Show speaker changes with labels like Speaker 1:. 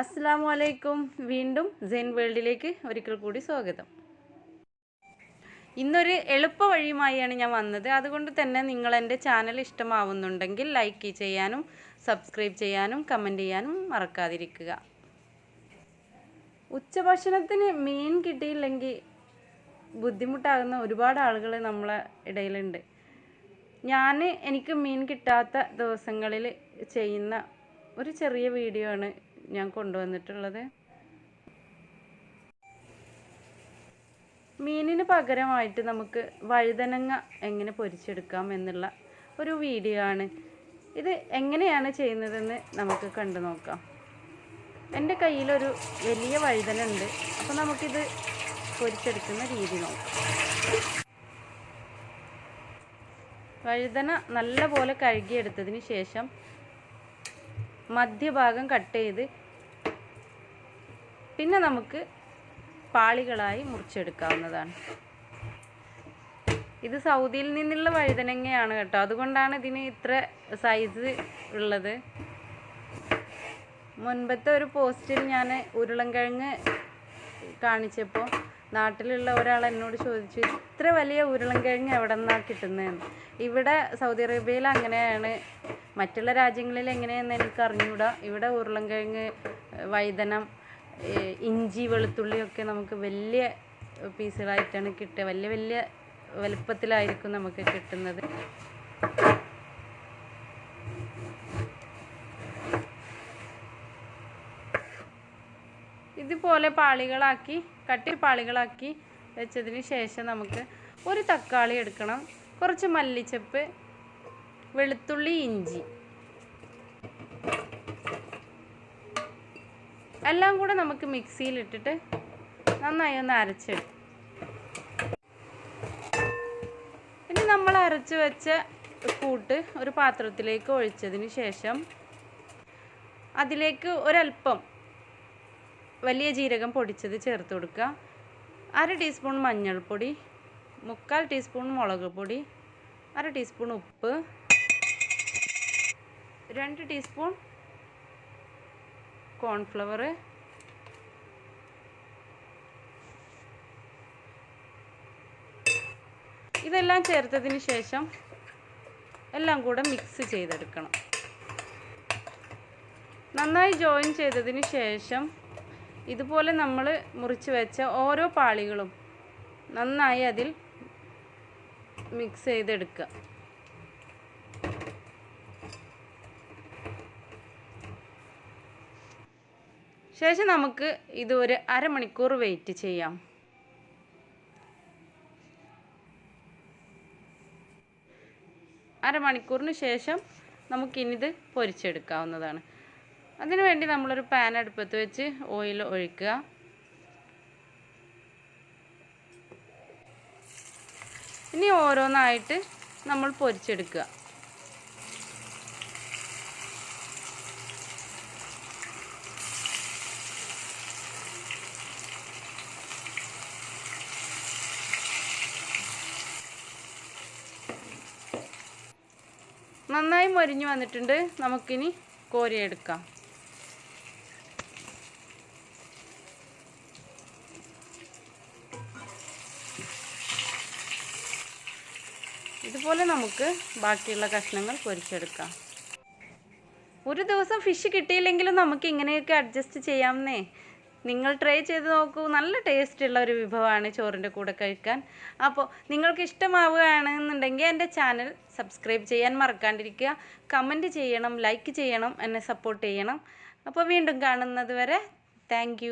Speaker 1: അസ്സാമു അലൈക്കും വീണ്ടും സെൻ വേൾഡിലേക്ക് ഒരിക്കൽ കൂടി സ്വാഗതം. ഇന്നൊരു എളുപ്പ വഴിയുമായാണ് ഞാൻ വന്നത്. അതുകൊണ്ട് തന്നെ നിങ്ങൾ എന്റെ ചാനൽ ഇഷ്ടമാവുന്നുണ്ടെങ്കിൽ ലൈക്ക് ചെയ്യാനും സബ്സ്ക്രൈബ് ചെയ്യാനും കമന്റ് ചെയ്യാനും മറക്കാതിരിക്കുക. ഉച്ചഭക്ഷണത്തിന് മീൻ കിട്ടിയില്ലെങ്കിൽ ബുദ്ധിമുട്ടാകുന്ന ഒരുപാട് ആളുകൾ നമ്മളെ ഇടയിലുണ്ട്. ഞാൻ എനിക്ക് മീൻ കിട്ടാത്ത ദിവസങ്ങളിൽ ചെയ്യുന്ന ഒരു ചെറിയ വീഡിയോ ആണ് ഞാൻ കൊണ്ടുവന്നിട്ടുള്ളത്. മീനിന് പകരമായിട്ട് നമുക്ക് വഴുതനങ്ങ എങ്ങനെ പൊരിച്ചെടുക്കാം എന്നുള്ള ഒരു വീഡിയോ ആണ്. ഇത് എങ്ങനെയാണ് ചെയ്യുന്നതെന്ന് നമുക്ക് കണ്ടു നോക്കാം. എന്റെ കയ്യിലൊരു വലിയ വഴുതന ഉണ്ട്. അപ്പോൾ നമുക്കിത് പൊരിച്ചെടുക്കുന്ന രീതി നോക്കാം. വഴുതന നല്ലപോലെ കഴുകിയെടുത്തതിന് ശേഷം മധ്യഭാഗം കട്ട് ചെയ്ത് പിന്നെ നമുക്ക് പാളികളായി മുറിച്ചെടുക്കാവുന്നതാണ്. ഇത് സൗദിയിൽ നിന്നുള്ള വഴുതനങ്ങയാണ് കേട്ടോ. അതുകൊണ്ടാണ് ഇതിന് ഇത്ര സൈസ് ഉള്ളത്. മുൻപത്തെ ഒരു പോസ്റ്റിൽ ഞാൻ ഉരുളൻകിഴങ്ങ് കാണിച്ചപ്പോൾ നാട്ടിലുള്ള ഒരാൾ എന്നോട് ചോദിച്ചു ഇത്ര വലിയ ഉരുളൻകിഴങ്ങ് എവിടെ നിന്നാണ് കിട്ടുന്നതെന്ന് ഇവിടെ സൗദി അറേബ്യയിൽ അങ്ങനെയാണ്. മറ്റുള്ള രാജ്യങ്ങളിൽ എങ്ങനെയെന്ന് എനിക്ക് അറിഞ്ഞുകൂടാ ഇവിടെ ഉരുളൻകിഴങ്ങ് വൈദനം ഇഞ്ചി വെളുത്തുള്ളിയൊക്കെ നമുക്ക് വലിയ പീസുകളായിട്ടാണ് കിട്ടുക. വലിയ വലിയ വലുപ്പത്തിലായിരിക്കും നമുക്ക് കിട്ടുന്നത്. ഇതുപോലെ പാളികളാക്കി കട്ടി പാളികളാക്കി വെച്ചതിന് ശേഷം നമുക്ക് ഒരു തക്കാളി എടുക്കണം. കുറച്ച് മല്ലിച്ചപ്പ് വെളുത്തുള്ളി ഇഞ്ചി. എല്ലാം കൂടെ നമുക്ക് മിക്സിയിലിട്ടിട്ട് നന്നായി ഒന്ന് അരച്ചെടുക്കും. ഇനി നമ്മൾ അരച്ച് വെച്ച കൂട്ട് ഒരു പാത്രത്തിലേക്ക് ഒഴിച്ചതിന് ശേഷം അതിലേക്ക് ഒരല്പം വലിയ ജീരകം പൊടിച്ചത് ചേർത്ത് കൊടുക്കുക. അര ടീസ്പൂൺ മഞ്ഞൾപ്പൊടി മുക്കാൽ ടീസ്പൂൺ മുളക് പൊടി അര ടീസ്പൂൺ ഉപ്പ് രണ്ട് ടീസ്പൂൺ കോൺഫ്ലവർ ഇതെല്ലാം ചേർത്തതിന് ശേഷം എല്ലാം കൂടെ മിക്സ് ചെയ്തെടുക്കണം. നന്നായി ജോയിൻ ചെയ്തതിന് ശേഷം ഇതുപോലെ നമ്മൾ മുറിച്ച് വെച്ച ഓരോ പാളികളും നന്നായി അതിൽ മിക്സ് ചെയ്തെടുക്കുക ശേഷം നമുക്ക് ഇത് ഒരു അരമണിക്കൂർ വെയിറ്റ് ചെയ്യാം. അരമണിക്കൂറിന് ശേഷം നമുക്കിനിത് പൊരിച്ചെടുക്കാവുന്നതാണ്. അതിനു വേണ്ടി നമ്മളൊരു പാൻ അടുപ്പത്ത് വെച്ച് ഓയിൽ ഒഴിക്കുക. ഇനി ഓരോന്നായിട്ട് നമ്മൾ പൊരിച്ചെടുക്കുക. നന്നായി മൊരിഞ്ഞു വന്നിട്ടുണ്ട്. നമുക്കിനി കോരിയെടുക്കാം. ഇതുപോലെ നമുക്ക് ബാക്കിയുള്ള കഷ്ണങ്ങൾ പൊരിച്ചെടുക്കാം. ഒരു ദിവസം ഫിഷ് കിട്ടിയില്ലെങ്കിലും നമുക്ക് ഇങ്ങനെയൊക്കെ അഡ്ജസ്റ്റ് ചെയ്യാമെന്നേ. നിങ്ങൾ ട്രൈ ചെയ്ത് നോക്കൂ. നല്ല ടേസ്റ്റ് ഉള്ള ഒരു വിഭവമാണ് ചോറിന്റെ കൂടെ കഴിക്കാൻ. അപ്പോൾ നിങ്ങൾക്ക് ഇഷ്ടമാവുകയാണെന്നുണ്ടെങ്കിൽ എന്റെ ചാനൽ സബ്സ്ക്രൈബ് ചെയ്യാൻ മറക്കാണ്ടിരിക്കുക. കമന്റ് ചെയ്യണം ലൈക്ക് ചെയ്യണം എന്നെ സപ്പോർട്ട് ചെയ്യണം. അപ്പോൾ വീണ്ടും കാണുന്നത് വരെ താങ്ക്